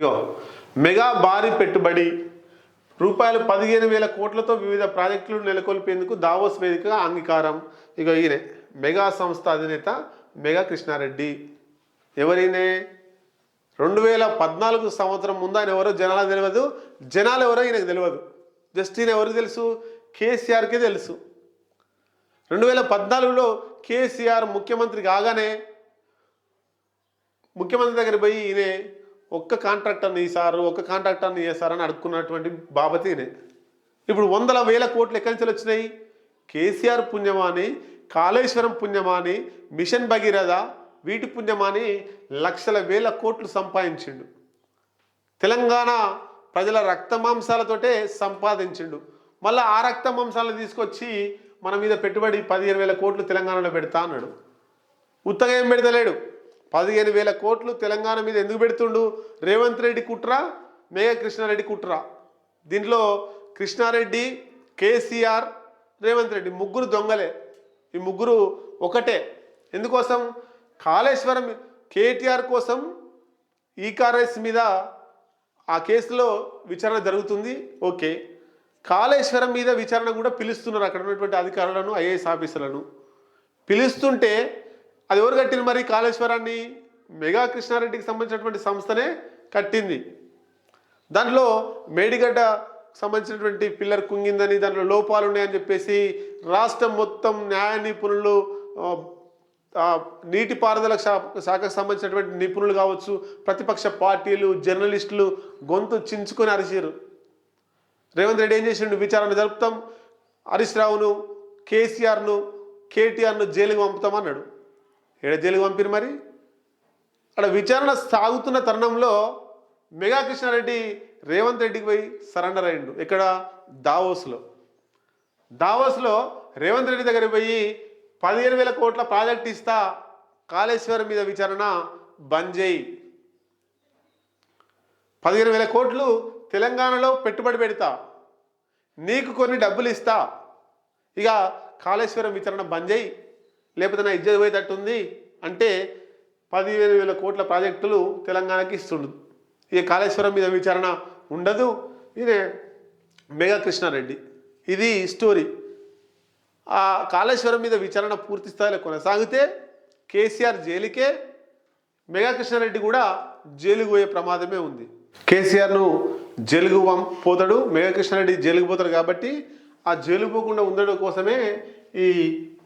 ఇగో mega భారీ పెట్టుబడి రూపాయలు పదిహేను వేల కోట్లతో వివిధ ప్రాజెక్టులు నెలకొల్పేందుకు దావోస్ వేదికగా అంగీకారం. ఇక ఈయన మెగా సంస్థ అధినేత మెగా కృష్ణారెడ్డి. ఎవరైనా? రెండు వేల పద్నాలుగు సంవత్సరం ముందు ఆయన ఎవరో జనాలకు తెలియదు. జనాలు ఎవరో ఈయనకు తెలియదు. జస్ట్ ఈయన ఎవరికి తెలుసు? కేసీఆర్కే తెలుసు. రెండు వేల పద్నాలుగులో కేసీఆర్ ముఖ్యమంత్రి కాగానే ముఖ్యమంత్రి దగ్గర పోయి ఈయనే ఒక్క కాంట్రాక్టర్ని సారు ఒక్క కాంట్రాక్టర్ని సార్ అని అడుక్కున్నటువంటి బాబతీనే ఇప్పుడు వందల వేల కోట్లు ఎక్కడి నుంచి వచ్చినాయి? కేసీఆర్ పుణ్యమాని కాళేశ్వరం పుణ్యమాని మిషన్ భగీరథ వీటి పుణ్యమాని లక్షల వేల కోట్లు సంపాదించిండు. తెలంగాణ ప్రజల రక్త మాంసాలతోటే సంపాదించిండు. మళ్ళీ ఆ రక్త మాంసాలను తీసుకొచ్చి మన మీద పెట్టుబడి పదిహేను వేల కోట్లు తెలంగాణలో పెడతా అన్నాడు. ఉత్తగా ఏం పెడతలేడు. పదిహేను వేల కోట్లు తెలంగాణ మీద ఎందుకు పెడుతుండు? రేవంత్ రెడ్డి కుట్ర మేఘ కృష్ణారెడ్డి కుట్ర. దీంట్లో కృష్ణారెడ్డి కేసీఆర్ రేవంత్ రెడ్డి ముగ్గురు దొంగలే. ఈ ముగ్గురు ఒకటే. ఎందుకోసం? కాళేశ్వరం కేటీఆర్ కోసం ఈకార్ఎస్ మీద ఆ కేసులో విచారణ జరుగుతుంది. ఓకే. కాళేశ్వరం మీద విచారణ కూడా పిలుస్తున్నారు అక్కడ ఉన్నటువంటి అధికారులను ఐఏఎస్ ఆఫీసర్లను. పిలుస్తుంటే అది ఎవరు కట్టింది మరి? కాళేశ్వరాన్ని మెగా కృష్ణారెడ్డికి సంబంధించినటువంటి సంస్థనే కట్టింది. దాంట్లో మేడిగడ్డ సంబంధించినటువంటి పిల్లర్ కుంగిందని దాంట్లో లోపాలు ఉన్నాయని చెప్పేసి రాష్ట్రం మొత్తం న్యాయ నిపుణులు నీటిపారుదల శాఖకు సంబంధించినటువంటి నిపుణులు కావచ్చు ప్రతిపక్ష పార్టీలు జర్నలిస్టులు గొంతు చించుకొని అరిచారు. రేవంత్ రెడ్డి ఏం చేసిండు? విచారణ జరుపుతాం. హరీష్ రావును కేసీఆర్ను కేటీఆర్ను జైలుకి పంపుతామన్నాడు. ఏడ జైలుకి పంపిరు మరి? అక్కడ విచారణ సాగుతున్న తరుణంలో మెగా కృష్ణారెడ్డి రేవంత్ రెడ్డికి పోయి సరెండర్ అయ్యిండు ఇక్కడ దావోస్లో. దావోస్లో రేవంత్ రెడ్డి దగ్గరికి పోయి పదిహేను వేల కోట్ల ప్రాజెక్ట్ ఇస్తా కాళేశ్వరం మీద విచారణ బంద్ చేయి. పదిహేను వేల కోట్లు తెలంగాణలో పెట్టుబడి పెడతా. నీకు కొన్ని డబ్బులు ఇస్తా. ఇక కాళేశ్వరం విచారణ బంద్ చేయి. లేకపోతే నా ఇజ్జత్ పోయేటట్టుంది అంటే పదిహేను వేల కోట్ల ప్రాజెక్టులు తెలంగాణకి ఇస్తుండు. ఇక కాళేశ్వరం మీద విచారణ ఉండదు. ఇదే మెగా కృష్ణారెడ్డి. ఇది స్టోరీ ఆ కాళేశ్వరం మీద విచారణ పూర్తి స్థాయిలో కొనసాగితే కేసీఆర్ జైలుకే మెగా కృష్ణారెడ్డి కూడా జైలుకు పోయే ప్రమాదమే ఉంది. కేసీఆర్ను జైలుకు పోతాడు మెగా కృష్ణారెడ్డి జైలుకు పోతాడు కాబట్టి ఆ జైలు పోకుండా ఉండడం కోసమే ఈ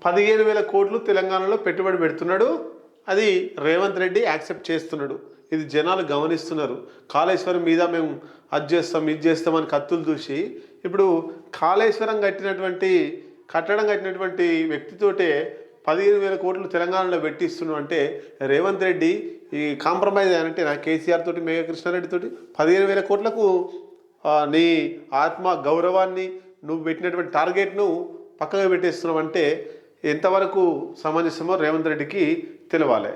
పదిహేను వేల కోట్లు తెలంగాణలో పెట్టుబడి పెడుతున్నాడు. అది రేవంత్ రెడ్డి యాక్సెప్ట్ చేస్తున్నాడు. ఇది జనాలు గమనిస్తున్నారు. కాళేశ్వరం మీద మేము అది చేస్తాం ఇది చేస్తామని కత్తులు చూసి ఇప్పుడు కాళేశ్వరం కట్టినటువంటి కట్టడం కట్టినటువంటి వ్యక్తితోటే పదిహేను వేల కోట్లు తెలంగాణలో పెట్టిస్తున్నాం అంటే రేవంత్ రెడ్డి ఈ కాంప్రమైజ్ అంటే నా కేసీఆర్ తోటి మేఘ కృష్ణారెడ్డి తోటి పదిహేను వేల కోట్లకు నీ ఆత్మ గౌరవాన్ని నువ్వు పెట్టినటువంటి టార్గెట్ను పక్కగా పెట్టేస్తున్నావు అంటే ఎంతవరకు సమంజసమో రేవంత్ రెడ్డికి తెలవాలి.